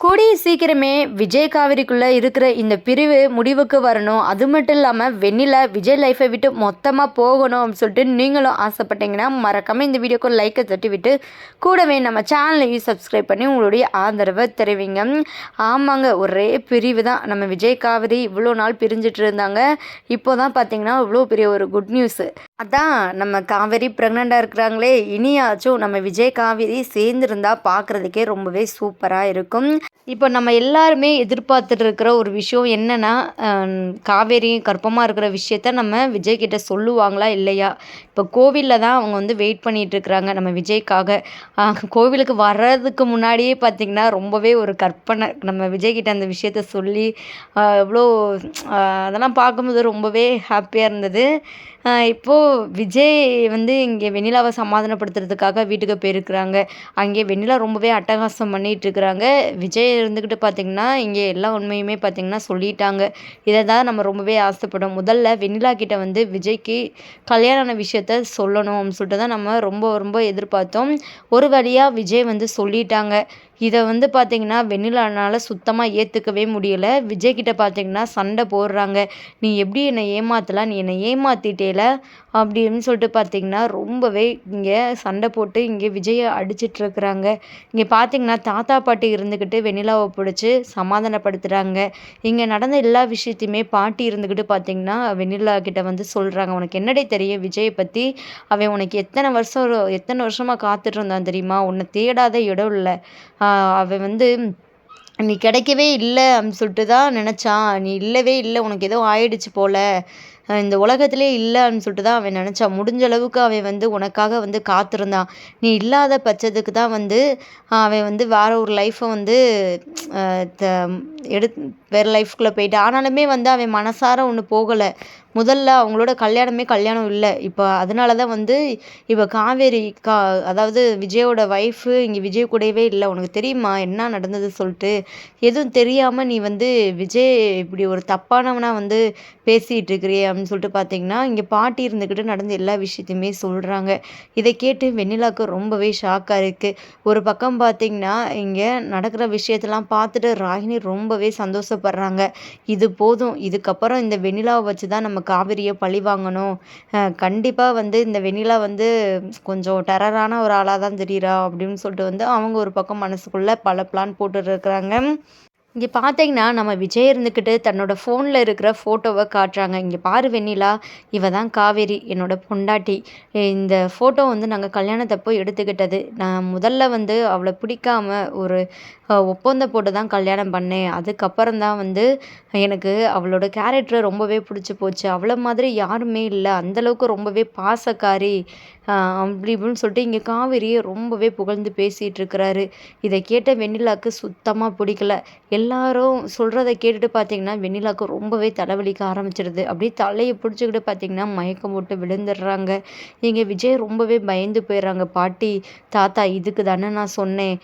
கூடிய சீக்கிரமே விஜய் காவிரிக்குள்ளே இருக்கிற இந்த பிரிவு முடிவுக்கு வரணும். அது மட்டும் இல்லாமல் வெண்ணில விஜய் லைஃப்பை விட்டு மொத்தமாக போகணும் அப்படின்னு சொல்லிட்டு நீங்களும் ஆசைப்பட்டீங்கன்னா மறக்காமல் இந்த வீடியோக்கு லைக்கை தட்டி விட்டு கூடவே நம்ம சேனலையும் சப்ஸ்கிரைப் பண்ணி உங்களுடைய ஆதரவை தெரிவிங்க. ஆமாங்க ஒரே பிரிவு தான். நம்ம விஜய் காவிரி இவ்வளோ நாள் பிரிஞ்சிட்டு இருந்தாங்க. இப்போ தான் பார்த்தீங்கன்னா இவ்வளோ பெரிய ஒரு குட் நியூஸு அதான் நம்ம காவேரி ப்ரெக்னெண்ட்டாக இருக்கிறாங்களே. இனியாச்சும் நம்ம விஜய் காவேரி சேர்ந்துருந்தா பார்க்குறதுக்கே ரொம்பவே சூப்பராக இருக்கும். இப்போ நம்ம எல்லாருமே எதிர்பார்த்துட்டு இருக்கிற ஒரு விஷயம் என்னென்னா காவேரி கர்ப்பமாக இருக்கிற விஷயத்த நம்ம விஜய் கிட்ட சொல்லுவாங்களா இல்லையா? இப்போ கோவிலில் தான் அவங்க வந்து வெயிட் பண்ணிகிட்டு இருக்கிறாங்க நம்ம விஜய்க்காக. கோவிலுக்கு வர்றதுக்கு முன்னாடியே பார்த்திங்கன்னா ரொம்பவே ஒரு கற்பனை. நம்ம விஜய் கிட்ட அந்த விஷயத்த சொல்லி எவ்வளோ அதெல்லாம் பார்க்கும்போது ரொம்பவே ஹாப்பியாக இருந்தது. இப்போது விஜய் வந்து இங்கே வெண்ணிலாவை சமாதானப்படுத்துறதுக்காக வீட்டுக்கு போயிருக்கிறாங்க. அங்கே வெண்ணிலா ரொம்பவே அட்டகாசம் பண்ணிட்டு இருக்கிறாங்க விஜய் இருந்துக்கிட்டு பார்த்தீங்கன்னா இங்கே எல்லா உண்மையுமே பார்த்திங்கன்னா சொல்லிட்டாங்க. இதை தான் நம்ம ரொம்பவே ஆசைப்படும் முதல்ல வெண்ணிலா கிட்ட வந்து விஜய்க்கு கல்யாண விஷயத்த சொல்லணும் அப்படின்னு சொல்லிட்டு தான் நம்ம ரொம்ப ரொம்ப எதிர்பார்த்தோம். ஒரு வழியாக விஜய் வந்து சொல்லிட்டாங்க. இதை வந்து பார்த்தீங்கன்னா வெண்ணிலானால் சுத்தமாக ஏற்றுக்கவே முடியல. விஜய் கிட்ட பார்த்தீங்கன்னா சண்டை போடுறாங்க. நீ எப்படி என்னை ஏமாத்தலாம் நீ என்னை ஏமாத்திட்டேல அப்படின்னு சொல்லிட்டு பார்த்தீங்கன்னா ரொம்பவே இங்கே சண்டை போட்டு இங்கே விஜயை அடிச்சிட்ருக்குறாங்க இங்கே பார்த்தீங்கன்னா தாத்தா பாட்டி இருந்துக்கிட்டு வெண்ணிலாவை பிடிச்சி சமாதானப்படுத்துகிறாங்க இங்கே நடந்த எல்லா விஷயத்தையுமே பாட்டி இருந்துக்கிட்டு பார்த்தீங்கன்னா வெண்ணிலா கிட்ட வந்து சொல்கிறாங்க உனக்கு என்னடே தெரியும் விஜயை பற்றி அவன் உனக்கு எத்தனை வருஷம் எத்தனை வருஷமாக காத்துட்டு இருந்தான் தெரியுமா? உன்னை தேடாத இடம் இல்லை. அவன் வந்து நீ கிடைக்கவே இல்லை அப்படின்னு சொல்லிட்டு தான் நினச்சான். நீ இல்லவே இல்லை. உனக்கு ஏதோ ஆயிடுச்சு போல. இந்த உலகத்திலே இல்லை அப்படின்னு சொல்லிட்டு தான் அவன் நினச்சான் முடிஞ்ச அளவுக்கு அவன் வந்து உனக்காக வந்து காத்திருந்தான். நீ இல்லாத பட்சத்துக்கு தான் வந்து அவன் வந்து வேற ஒரு லைஃப்பை வந்து அஹ் த- வேறு லைஃப்குள்ளே போயிட்டு ஆனாலுமே வந்து அவன் மனசார ஒன்று போகலை. முதல்ல அவங்களோட கல்யாணமே கல்யாணம் இல்லை. இப்போ அதனால தான் வந்து இப்போ காவேரி கா அதாவது விஜயோட ஒய்ஃபு இங்கே விஜய் கூடவே இல்லை. உனக்கு தெரியுமா? என்ன நடந்தது சொல்லிட்டு. எதுவும் தெரியாமல் நீ வந்து விஜய் இப்படி ஒரு தப்பானவனாக வந்து பேசிகிட்டு இருக்கிறியே அப்படின்னு சொல்லிட்டு பார்த்தீங்கன்னா இங்கே பாட்டி இருந்துக்கிட்டு நடந்த எல்லா விஷயத்தையுமே சொல்கிறாங்க இதை கேட்டு வெண்ணிலாவுக்கு ரொம்பவே ஷாக்காக இருக்குது ஒரு பக்கம் பார்த்தீங்கன்னா இங்கே நடக்கிற விஷயத்தெல்லாம் பார்த்துட்டு ராகினி ரொம்பவே சந்தோஷப்படுறாங்க இது போதும். இதுக்கப்புறம் இந்த வெண்ணிலாவை வச்சு தான் நம்ம காவிரியை பழி வாங்கணும். கண்டிப்பாக வந்து இந்த வெண்ணிலா வந்து கொஞ்சம் டெரரான ஒரு ஆளாக தான் தெரியுறா அப்படின்னு சொல்லிட்டு வந்து அவங்க ஒரு பக்கம் மனசுக்குள்ளே பல பிளான் போட்டுட்டு இருக்கிறாங்க. இங்கே பார்த்தீங்கன்னா நம்ம விஜய் இருந்துக்கிட்டு தன்னோட ஃபோனில் இருக்கிற ஃபோட்டோவை காட்டுறாங்க. இங்கே பாரு வெண்ணிலா இவ தான் காவேரி என்னோட பொண்டாட்டி. இந்த ஃபோட்டோ வந்து நாங்கள் கல்யாணத்தப்போ எடுத்துக்கிட்டது. நான் முதல்ல வந்து அவளை பிடிக்காம ஒரு ஒப்பந்தம் போட்டு தான் கல்யாணம் பண்ணேன். அதுக்கப்புறம் தான் வந்து எனக்கு அவளோட கேரக்டர் ரொம்பவே பிடிச்சி போச்சு. அவளை மாதிரி யாருமே இல்லை. அந்தளவுக்கு ரொம்பவே பாசக்காரி. அப்படி இப்படின்னு சொல்லிட்டு இங்கே காவேரியை ரொம்பவே புகழ்ந்து பேசிகிட்டு இருக்கிறாரு. இதை கேட்ட வெண்ணிலாக்கு சுத்தமாக பிடிக்கல. எல்லாரும் சொல்கிறத கேட்டுட்டு பார்த்தீங்கன்னா வெண்ணிலாக்கு ரொம்பவே தலைவலிக்க ஆரம்பிச்சிடுது அப்படியே தலையை பிடிச்சிக்கிட்டு பார்த்தீங்கன்னா மயக்கம் போட்டு விழுந்துடுறாங்க. இங்கே விஜய் ரொம்பவே பயந்து போயிடுறாங்க. பாட்டி தாத்தா இதுக்கு தானே நான் சொன்னேன்.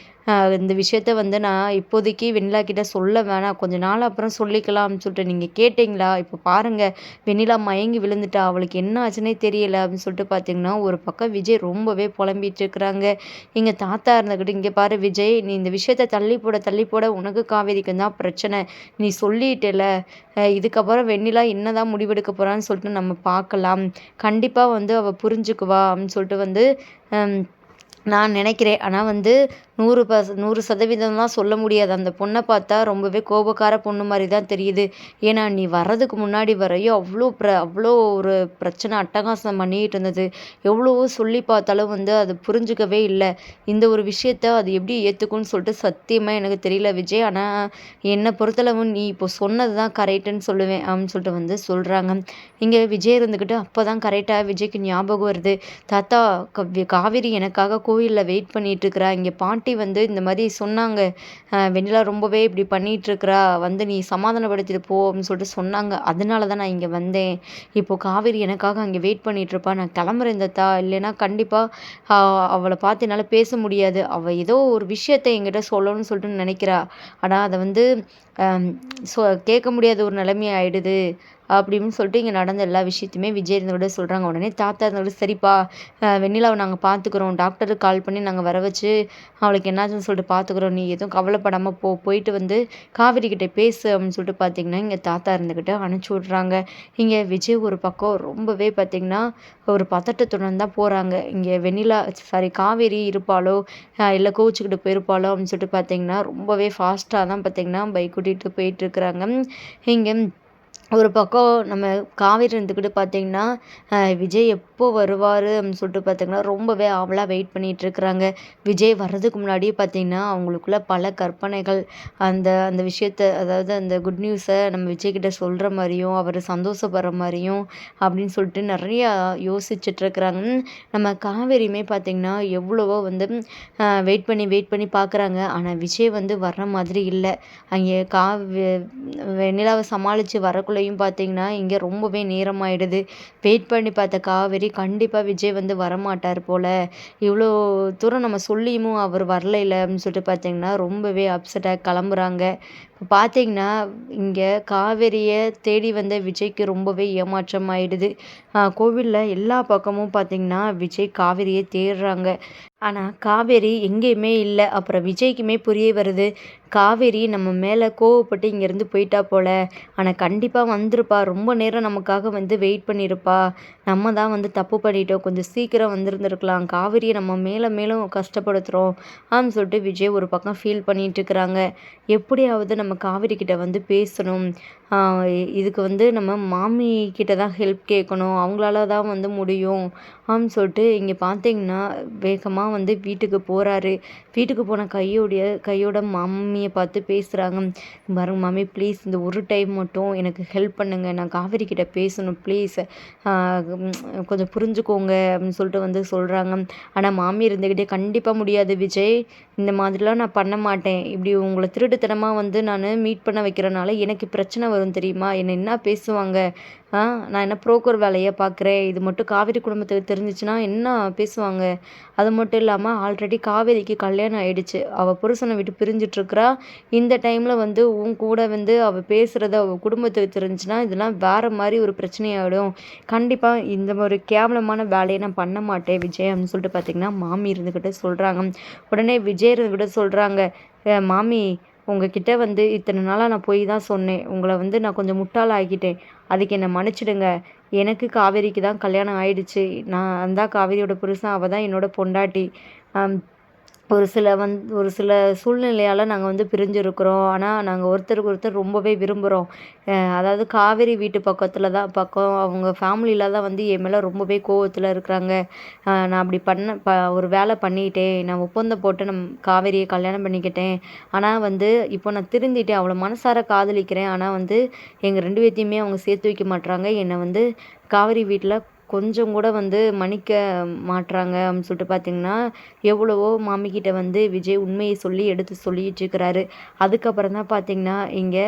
இந்த விஷயத்த வந்து நான் இப்போதைக்கு வெண்ணிலா கிட்ட சொல்ல வேணாம். கொஞ்ச நாள் அப்புறம் சொல்லிக்கலாம்னு சொல்லிட்டு நீங்கள் கேட்டிங்களா? இப்போ பாருங்கள் வெண்ணிலா மயங்கி விழுந்துட்டா. அவளுக்கு என்ன ஆச்சுன்னே தெரியல அப்படின்னு சொல்லிட்டு பார்த்தீங்கன்னா ஒரு பக்கம் விஜய் ரொம்பவே புலம்பிட்டு இருக்கிறாங்க. இங்கே தாத்தா இருந்துக்கிட்டு இங்கே பாரு விஜய் நீ இந்த விஷயத்த தள்ளி போட தள்ளி போட உனக்கு காவேரிக்கு தான் பிரச்சனை. நீ சொல்லிட்டல இதுக்கப்புறம் வெண்ணிலா என்னதான் முடிவெடுக்க போகிறான்னு சொல்லிட்டு நம்ம பார்க்கலாம் கண்டிப்பாக வந்து அவள் புரிஞ்சுக்குவா அப்படின்னு சொல்லிட்டு வந்து நான் நினைக்கிறேன். ஆனால் வந்து நூறு பர்ச நூறு சதவீதம்லாம் சொல்ல முடியாது. அந்த பொண்ணை பார்த்தா ரொம்பவே கோபக்கார பொண்ணு மாதிரி தான் தெரியுது. ஏன்னா நீ வர்றதுக்கு முன்னாடி வரையும் அவ்வளோ பிர அவ்வளோ ஒரு பிரச்சனை அட்டகாசம் பண்ணிக்கிட்டு இருந்தது. எவ்வளவோ சொல்லி பார்த்தாலும் வந்து அது புரிஞ்சுக்கவே இல்லை. இந்த ஒரு விஷயத்த அது எப்படி ஏற்றுக்கும்னு சொல்லிட்டு சத்தியமாக எனக்கு தெரியல விஜய். ஆனால் என்னை பொறுத்தளவு நீ இப்போ சொன்னது தான் கரெக்டுன்னு சொல்லுவேன் அப்படின்னு சொல்லிட்டு வந்து சொல்கிறாங்க இங்கே விஜய் இருந்துக்கிட்டு அப்போ தான் கரெக்டாக விஜய்க்கு ஞாபகம் வருது. தாத்தா காவேரி எனக்காக கோயிலில் வெயிட் பண்ணிட்டு இருக்கிறா. இங்கே பாட்டி வந்து இந்த மாதிரி சொன்னாங்க வெண்ணிலா ரொம்பவே இப்படி பண்ணிட்டு இருக்கிறா வந்து நீ சமாதானப்படுத்திட்டு போ அப்படின்னு சொல்லிட்டு சொன்னாங்க. அதனால தான் நான் இங்கே வந்தேன். இப்போது காவேரி எனக்காக அங்கே வெயிட் பண்ணிகிட்ருப்பா நான் கிளம்புறேன் தாத்தா. இல்லைன்னா கண்டிப்பாக அவளை பார்த்து என்னால் பேச முடியாது. அவள் ஏதோ ஒரு விஷயத்தை என்கிட்ட சொல்லணும்னு சொல்லிட்டு நினைக்கிறா. ஆனால் அதை வந்து சொ கேட்க முடியாத ஒரு நிலைமை ஆயிடுது அப்படின்னு சொல்லிட்டு இங்கே நடந்த எல்லா விஷயத்தையுமே விஜய் இருந்தோட சொல்கிறாங்க உடனே தாத்தா இருந்தோட சரிப்பா வெண்ணிலாவை நாங்கள் பார்த்துக்குறோம் டாக்டருக்கு கால் பண்ணி நாங்கள் வர வச்சு அவளுக்கு என்னாச்சுன்னு சொல்லிட்டு பார்த்துக்குறோம் நீ எதுவும் கவலைப்படாமல் போ போயிட்டு வந்து காவேரி கிட்டே பேசு அப்படின்னு சொல்லிட்டு பார்த்தீங்கன்னா இங்கே தாத்தா இருந்துக்கிட்டு அனுப்பிச்சி விட்றாங்க. இங்கே விஜய் ஒரு பக்கம் ரொம்பவே பார்த்திங்கன்னா ஒரு பதட்டத்துடன் தான் போகிறாங்க இங்கே வெண்ணிலா சாரி காவேரி இருப்பாளோ இல்லை கோவிச்சுக்கிட்டு போயிருப்பாளோ அப்படின்னு சொல்லிட்டு பார்த்தீங்கன்னா ரொம்பவே ஃபாஸ்ட்டாக தான் பார்த்தீங்கன்னா பைக் கூட்டிகிட்டு போயிட்டுருக்குறாங்க இங்கே ஒரு பக்கம் நம்ம காவேரி இருந்துக்கிட்டு பார்த்தீங்கன்னா விஜய் எப்போது வருவார் அப்படின்னு சொல்லிட்டு பார்த்தீங்கன்னா ரொம்பவே ஆவலாக வெயிட் பண்ணிகிட்டு இருக்கிறாங்க. விஜய் வர்றதுக்கு முன்னாடியே பார்த்தீங்கன்னா அவங்களுக்குள்ள பல கற்பனைகள் அந்த அந்த விஷயத்த அதாவது அந்த குட் நியூஸை நம்ம விஜய்கிட்ட சொல்கிற மாதிரியும் அவர் சந்தோஷப்படுற மாதிரியும் அப்படின்னு சொல்லிட்டு நிறையா யோசிச்சுட்ருக்குறாங்க நம்ம காவேரியுமே பார்த்திங்கன்னா எவ்வளவோ வந்து வெயிட் பண்ணி வெயிட் பண்ணி பார்க்குறாங்க ஆனால் விஜய் வந்து வர்ற மாதிரி இல்லை. அங்கே கா வெண்ணிலாவை சமாளித்து வரக்குள்ளேயும் பார்த்திங்கன்னா பார்த்தீங்கன்னா இங்கே ரொம்பவே நேரமாயிடுது. வெயிட் பண்ணி பார்த்த காவேரி கண்டிப்பாக விஜய் வந்து வரமாட்டார் போல். இவ்வளோ தூரம் நம்ம சொல்லியும் அவர் வரலைல அப்படின்னு சொல்லிட்டு பார்த்தீங்கன்னா ரொம்பவே அப்செட்டாக கிளம்புறாங்க. பார்த்தீங்கன்னா இங்கே காவேரியை தேடி வந்த விஜய்க்கு ரொம்பவே ஏமாற்றம் ஆயிடுது. கோவிலில் எல்லா பக்கமும் பார்த்தீங்கன்னா விஜய் காவேரியை தேடுறாங்க. ஆனால் காவேரி எங்கேயுமே இல்லை. அப்புறம் விஜய்க்குமே புரிய வருது காவேரி நம்ம மேலே கோவப்பட்டு இங்கேருந்து போயிட்டா போல. ஆனால் கண்டிப்பாக வந்திருப்பா. ரொம்ப நேரம் நமக்காக வந்து வெயிட் பண்ணியிருப்பா நம்ம தான் வந்து தப்பு பண்ணிட்டோம். கொஞ்சம் சீக்கிரம் வந்திருந்துருக்கலாம். காவேரியை நம்ம மேலே மேலும் கஷ்டப்படுத்துகிறோம் அப்படின்னு சொல்லிட்டு விஜய் ஒரு பக்கம் ஃபீல் பண்ணிகிட்டு இருக்கிறாங்க. எப்படியாவது நம்ம காவிரி கிட்ட வந்து பேசணும். இதுக்கு வந்து நம்ம மாமி கிட்ட தான் ஹெல்ப் கேட்கணும். அவங்களால தான் வந்து முடியும் அப்படின்னு சொல்லிட்டு இங்கே பார்த்தீங்கன்னா வேகமாக வந்து வீட்டுக்கு போகிறாரு வீட்டுக்கு போன கையோடைய கையோட மம்மியை பார்த்து பேசுகிறாங்க பாருங்க மாமி ப்ளீஸ் இந்த ஒரு டைம் மட்டும் எனக்கு ஹெல்ப் பண்ணுங்கள் நான் காவேரி கிட்ட பேசணும் ப்ளீஸ் கொஞ்சம் புரிஞ்சுக்கோங்க அப்படின்னு சொல்லிட்டு வந்து சொல்கிறாங்க ஆனால் மாமி இருந்துக்கிட்டே கண்டிப்பாக முடியாது விஜய். இந்த மாதிரிலாம் நான் பண்ண மாட்டேன். இப்படி உங்களை திருட்டுத்தனமாக வந்து நான் மீட் பண்ண வைக்கிறனால எனக்கு பிரச்சனை வரும். தெரியுமா? என்னை என்ன பேசுவாங்க? நான் என்ன புரோக்கர் வேலையை பார்க்குறேன்? இது மட்டும் காவேரி குடும்பத்துக்கு தெரிஞ்சிச்சுன்னா என்ன பேசுவாங்க? அது மட்டும் இல்லாமல் ஆல்ரெடி காவேரிக்கு கல்யாணம் ஆயிடுச்சு. அவள் புருஷனை விட்டு பிரிஞ்சிட்ருக்குறா இந்த டைமில் வந்து உன் கூட வந்து அவள் பேசுகிறது அவள் குடும்பத்துக்கு தெரிஞ்சுன்னா இதெல்லாம் வேறு மாதிரி ஒரு பிரச்சனையாகிடும் கண்டிப்பாக இந்த ஒரு கேவலமான வேலையை நான் பண்ண மாட்டேன் விஜய் அப்படின்னு சொல்லிட்டு பார்த்தீங்கன்னா மாமி இருந்துக்கிட்டு சொல்கிறாங்க உடனே விஜய் இருந்துக்கிட்ட சொல்கிறாங்க மாமி உங்ககிட்ட வந்து இத்தனை நாளாக நான் போய் தான் சொன்னேன். உங்களை வந்து நான் கொஞ்சம் முட்டாள் ஆக்கிட்டேன். அதுக்கு என்னை மன்னிச்சிடுங்க. எனக்கு காவேரிக்கு தான் கல்யாணம் ஆயிடுச்சு. நான் அந்த காவேரியோட புருஷன் அவள் தான் என்னோட பொண்டாட்டி. ஒரு சில வந் ஒரு சில சூழ்நிலையால் நாங்கள் வந்து பிரிஞ்சிருக்கிறோம். ஆனால் நாங்கள் ஒருத்தருக்கு ஒருத்தர் ரொம்பவே விரும்புகிறோம் அதாவது காவேரி வீட்டு பக்கத்தில் தான் பக்கம். அவங்க ஃபேமிலியில் தான் வந்து என் மேலே ரொம்பவே கோவத்தில் இருக்கிறாங்க. நான் அப்படி பண்ண ப ஒரு வேலை பண்ணிட்டேன். நான் ஒப்பந்தம் போட்டு நம் காவேரியை கல்யாணம் பண்ணிக்கிட்டேன். ஆனால் வந்து இப்போ நான் திருந்திட்டேன். அவ்வளோ மனசார காதலிக்கிறேன். ஆனால் வந்து எங்கள் ரெண்டு பேர்த்தையுமே அவங்க சேர்த்து வைக்க மாட்டுறாங்க என்னை வந்து காவேரி வீட்டில் கொஞ்சம் கூட வந்து மன்னிக்க மாட்டுறாங்க அப்படின்னு சொல்லிட்டு பார்த்தீங்கன்னா எவ்வளவோ மாமிக்கிட்ட வந்து விஜய் உண்மையை சொல்லி எடுத்து சொல்லிட்டு இருக்கிறாரு அதுக்கப்புறம் தான் பார்த்தீங்கன்னா இங்கே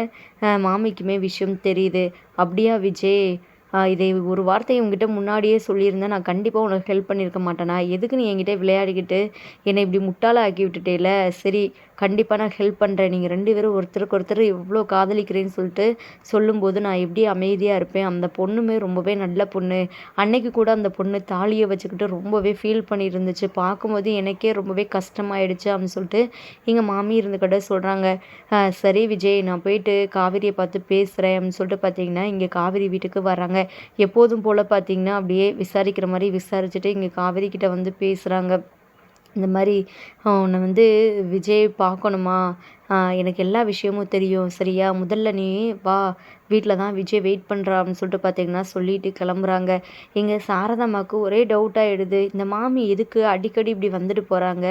மாமிக்குமே விஷயம் தெரியுது. அப்படியா விஜய்? இதை ஒரு வார்த்தை உங்ககிட்ட முன்னாடியே சொல்லியிருந்தேன் நான் கண்டிப்பாக உனக்கு ஹெல்ப் பண்ணியிருக்க மாட்டேனா? எதுக்கு நீ என்கிட்ட விளையாடிக்கிட்டு என்னை இப்படி முட்டாளாக ஆக்கி விட்டுட்டேல? சரி கண்டிப்பாக நான் ஹெல்ப் பண்ணுறேன் நீங்கள் ரெண்டு பேரும் ஒருத்தருக்கு ஒருத்தர் எவ்வளோ காதலிக்கிறேன்னு சொல்லிட்டு சொல்லும்போது நான் எப்படி அமைதியாக இருப்பேன்? அந்த பொண்ணுமே ரொம்பவே நல்ல பொண்ணு. அன்னைக்கு கூட அந்த பொண்ணு தாலியை வச்சுக்கிட்டு ரொம்பவே ஃபீல் பண்ணியிருந்துச்சு. பார்க்கும்போது எனக்கே ரொம்பவே கஷ்டமாயிடுச்சு அப்படின்னு சொல்லிட்டு எங்கள் மாமி இருந்துக்கிட்ட சொல்கிறாங்க சரி விஜய் நான் போயிட்டு காவிரியை பார்த்து பேசுகிறேன் அப்படின்னு சொல்லிட்டு பார்த்தீங்கன்னா இங்கே காவிரி வீட்டுக்கு வராங்க. எப்போதும் போல் பார்த்தீங்கன்னா அப்படியே விசாரிக்கிற மாதிரி விசாரிச்சுட்டு இங்கே காவிரி கிட்ட வந்து பேசுகிறாங்க இந்த மாதிரி உன்னை வந்து விஜய் பார்க்கணுமா? எனக்கு எல்லா விஷயமும் தெரியும். சரியா? முதல்ல நீ வா வீட்டில் தான் விஜய் வெயிட் பண்ணுறா அப்படின்னு சொல்லிட்டு பார்த்தீங்கன்னா சொல்லிட்டு கிளம்புறாங்க. எங்கள் சாரதாம்மாவுக்கு ஒரே டவுட்டாக ஆகிடுது இந்த மாமி எதுக்கு அடிக்கடி இப்படி வந்துட்டு போகிறாங்க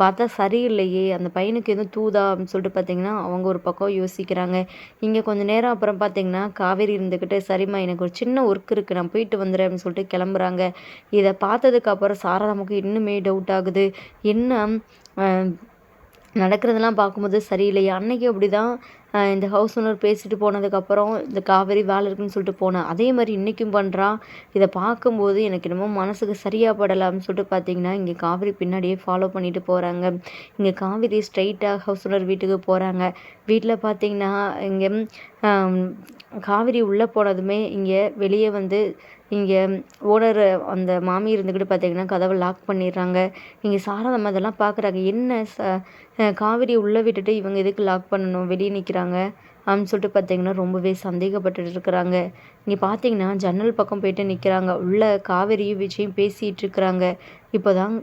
பார்த்தா சரியில்லையே. அந்த பையனுக்கு எதுவும் தூதா அப்படின்னு சொல்லிட்டு பார்த்தீங்கன்னா அவங்க ஒரு பக்கம் யோசிக்கிறாங்க. இங்கே கொஞ்சம் நேரம் அப்புறம் பார்த்தீங்கன்னா காவேரி இருந்துக்கிட்டு சரிம்மா எனக்கு ஒரு சின்ன ஒர்க் இருக்குது நான் போயிட்டு வந்துடுறேன் அப்படின்னு சொல்லிட்டு கிளம்புறாங்க. இதை பார்த்ததுக்கப்புறம் சாரதாமுக்கு இன்னுமே டவுட் ஆகுது. என்ன நடக்கிறதெல்லாம் பார்க்கும்போது சரியில்லையே. அன்னைக்கு அப்படி தான் இந்த ஹவுஸ் ஓனர் பேசிட்டு போனதுக்கப்புறம் இந்த காவேரி வேலை இருக்குன்னு சொல்லிட்டு போனேன். அதே மாதிரி இன்றைக்கும் பண்ணுறான் இதை பார்க்கும்போது எனக்கு என்னமோ மனசுக்கு சரியாக படலாம்னு சொல்லிட்டு பார்த்தீங்கன்னா இங்கே காவேரி பின்னாடியே ஃபாலோ பண்ணிட்டு போகிறாங்க இங்கே காவேரி ஸ்ட்ரைட்டாக ஹவுஸ் ஓனர் வீட்டுக்கு போகிறாங்க வீட்டில் பார்த்தீங்கன்னா இங்கே காவேரி உள்ளே போனதுமே இங்கே வெளியே வந்து இங்கே ஓனர் அந்த மாமி இருந்துக்கிட்டு பார்த்தீங்கன்னா கதவை லாக் பண்ணிடுறாங்க. இங்கே சாரதம்மா இதெல்லாம் பார்க்குறாங்க என்ன ச காவேரி உள்ளே விட்டுட்டு இவங்க எதுக்கு லாக் பண்ணணும்? வெளியே நிற்கிறாங்க அப்படின்னு சொல்லிட்டு பார்த்தீங்கன்னா ரொம்பவே சந்தேகப்பட்டுட்டு இருக்கிறாங்க. இங்கே பார்த்தீங்கன்னா ஜன்னல் பக்கம் போயிட்டு நிற்கிறாங்க உள்ள காவேரியும் விஜயும் பேசிகிட்டு இருக்கிறாங்க. இப்போ தான்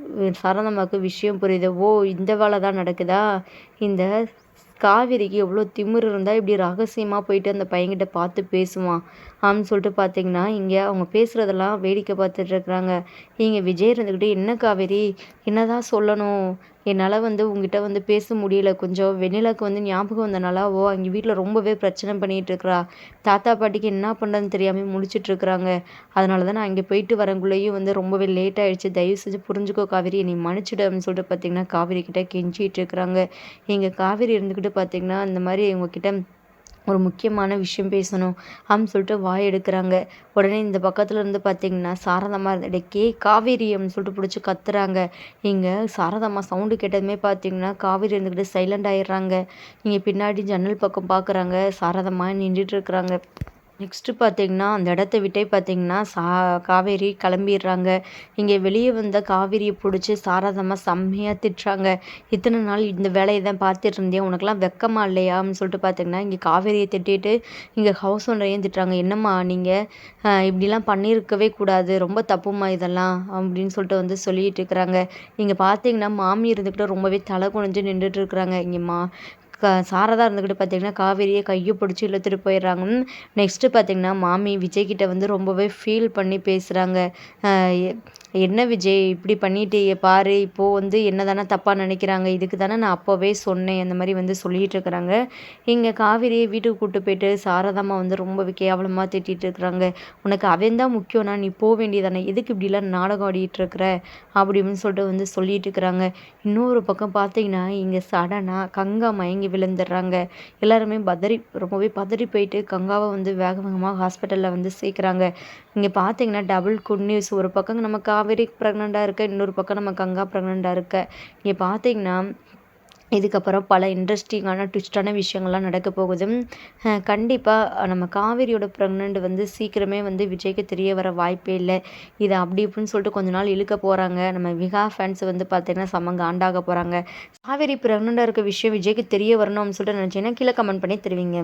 சாரதம்மாவுக்கு விஷயம் புரியுது. ஓ இந்த வேலை தான் நடக்குதா? இந்த காவேரிக்கு எவ்வளோ திமிரு இருந்தால் இப்படி ரகசியமாக போயிட்டு அந்த பையன்கிட்ட பார்த்து பேசுவான். அப்படின்னு சொல்லிட்டு பார்த்தீங்கன்னா இங்கே அவங்க பேசுகிறதெல்லாம் வேடிக்கை பார்த்துட்டு இருக்கிறாங்க. இங்கே விஜய் இருந்துக்கிட்டு என்ன காவேரி? என்ன தான் சொல்லணும்? என்னால் வந்து உங்ககிட்ட வந்து பேச முடியல. கொஞ்சம் வெண்ணிலாவுக்கு வந்து ஞாபகம் வந்தனால ஓ அங்கே வீட்டில் ரொம்பவே பிரச்சனை பண்ணிகிட்டு இருக்கிறா. தாத்தா பாட்டிக்கு என்ன பண்ணுறதுன்னு தெரியாமல் முழிச்சிட்டு இருக்கிறாங்க. அதனால தான் நான் அங்கே போயிட்டு வரங்குள்ளேயும் வந்து ரொம்பவே லேட் ஆகிடுச்சு தயவு செஞ்சு புரிஞ்சுக்கோ காவேரி. நீ மன்னிச்சிடு அப்படின்னு சொல்லிட்டு பார்த்தீங்கன்னா காவேரி கிட்டே கெஞ்சிட்டு இருக்கிறாங்க. எங்கள் காவேரி இருந்துக்கிட்டு பார்த்தீங்கன்னா இந்த மாதிரி உங்ககிட்ட ஒரு முக்கியமான விஷயம் பேசணும் அப்படின்னு சொல்லிட்டு வாய் எடுக்கிறாங்க. உடனே இந்த பக்கத்தில் இருந்து பார்த்தீங்கன்னா சாரதம்மா இருந்துட்டு கே காவேரி அப்படின்னு சொல்லிட்டு பிடிச்சி கத்துறாங்க. இங்கே சாரதம்மா சவுண்டு கேட்டதுமே பார்த்தீங்கன்னா காவேரி இருந்துக்கிட்டு சைலண்ட் ஆயிடுறாங்க. இங்கே பின்னாடி ஜன்னல் பக்கம் பார்க்குறாங்க சாரதம்மா நின்றுட்டு இருக்கிறாங்க. நெக்ஸ்ட்டு பார்த்தீங்கன்னா அந்த இடத்த விட்டே பார்த்திங்கன்னா சா காவேரி கிளம்பிடுறாங்க. இங்கே வெளியே வந்த காவேரியை பிடிச்சி சாரதமாக செம்மையாக திட்டுறாங்க. இத்தனை நாள் இந்த வேலையை தான் பார்த்துட்டு இருந்தேன். உனக்கெல்லாம் வெக்கமா இல்லையா அப்படின்னு சொல்லிட்டு பார்த்தீங்கன்னா இங்கே காவேரியை திட்டிட்டு இங்கே ஹவுஸ் ஓனரையும் திட்டுறாங்க. என்னம்மா நீங்கள் இப்படிலாம் பண்ணியிருக்கவே கூடாது. ரொம்ப தப்புமா இதெல்லாம் அப்படின்னு சொல்லிட்டு வந்து சொல்லிட்டு இருக்கிறாங்க. இங்கே பார்த்தீங்கன்னா மாமி இருந்துக்கிட்ட ரொம்பவே தலை குனிஞ்சு நின்றுட்டு இருக்கிறாங்க. இங்கே மா க சாரதா இருந்துக்கிட்டு பார்த்தீங்கன்னா காவேரியை கையை பிடிச்சி இழுத்துட்டு போயிடுறாங்க நெக்ஸ்ட்டு பார்த்தீங்கன்னா மாமி விஜய்கிட்ட வந்து ரொம்பவே ஃபீல் பண்ணி பேசுகிறாங்க என்ன விஜய் இப்படி பண்ணிட்டு பாரு இப்போது வந்து என்ன தானே தப்பாக நினைக்கிறாங்க இதுக்கு தானே நான் அப்போவே சொன்னேன் அந்த மாதிரி வந்து சொல்லிகிட்டு இருக்கிறாங்க. இங்கே காவேரியை வீட்டுக்கு கூப்பிட்டு போயிட்டு சாரதாம்மா வந்து ரொம்பவே கேவலமாக திட்டிகிட்டு இருக்கிறாங்க. உனக்கு அவன் தான் முக்கியம்னா நீ போக வேண்டியதானே எதுக்கு இப்படிலாம் நாடகம் ஆடிட்டு இருக்கிற? அப்படின்னு சொல்லிட்டு வந்து சொல்லிட்டு இருக்கிறாங்க. இன்னொரு பக்கம் பார்த்தீங்கன்னா இங்கே சடனாக கங்கா மயங்கி விழுந்துடுறாங்க. எல்லாருமே பதறி ரொம்பவே பதறி போயிட்டு கங்காவை வந்து வேக வேகமாக ஹாஸ்பிட்டலில் வந்து சேர்க்குறாங்க. இங்கே பார்த்தீங்கன்னா டபுள் குட் நியூஸ் ஒரு பக்கம் நம்ம காவேரி ப்ரெக்னெண்ட்டாக இருக்க இன்னொரு பக்கம் நம்ம கங்கா ப்ரெக்னெண்ட்டாக இருக்க. இங்கே பார்த்தீங்கன்னா இதுக்கப்புறம் பல இன்ட்ரெஸ்டிங்கான ட்விஸ்டான விஷயங்கள்லாம் நடக்க போகுது. கண்டிப்பாக நம்ம காவேரியோட ப்ரெக்னென்ட் வந்து சீக்கிரமே வந்து விஜய்க்கு தெரிய வர வாய்ப்பே இல்லை. இதை அப்படி இப்படின்னு சொல்லிட்டு கொஞ்ச நாள் இழுக்க போகிறாங்க நம்ம விகா ஃபேன்ஸ் வந்து பார்த்தீங்கன்னா செம்ம காண்டாக போகிறாங்க காவேரி ப்ரெக்னெண்ட்டாக இருக்க விஷயம் விஜய்க்கு தெரிய வரணும் அப்படின்னு சொல்லிட்டு நினச்சிங்கன்னா கீழே கமெண்ட் பண்ணி தெரிவிங்க.